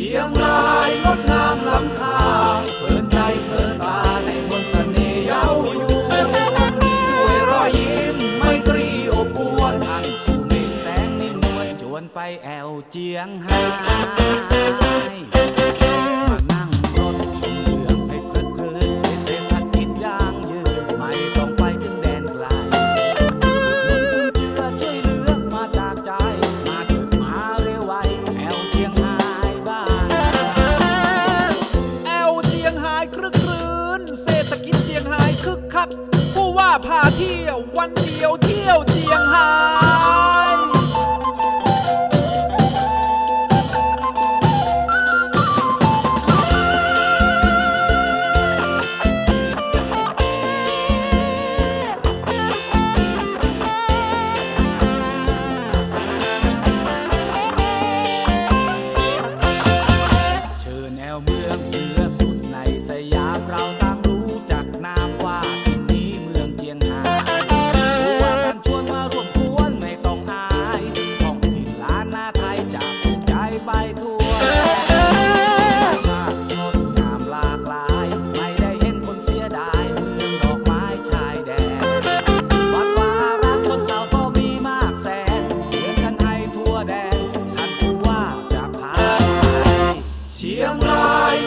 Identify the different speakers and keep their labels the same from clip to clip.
Speaker 1: ชียงรายงดงามลำคาเปิดใจเปิดตาใน
Speaker 2: มนต์เสน่ห์เย้าอยู่ด้วยรอยยิ้มไม
Speaker 1: ตรีอบอวลอันสู่เมแสงนิ่มวลชวนไปแอวเจียงหา ครับ ผู้ว่าพาเที่ยววันเดียวเที่ยวเจียงไฮ้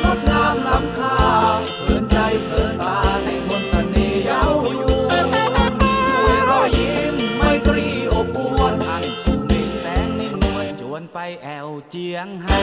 Speaker 1: งดงามลำคาเพลินใจเพลินตาในมนต์เสน่ห์ย้าอยู่ด้วยรอยยิ้มไมตรีอบอวลทันสู่เมแสงนิ่มนวลชวนไปแอวเจียงไฮ้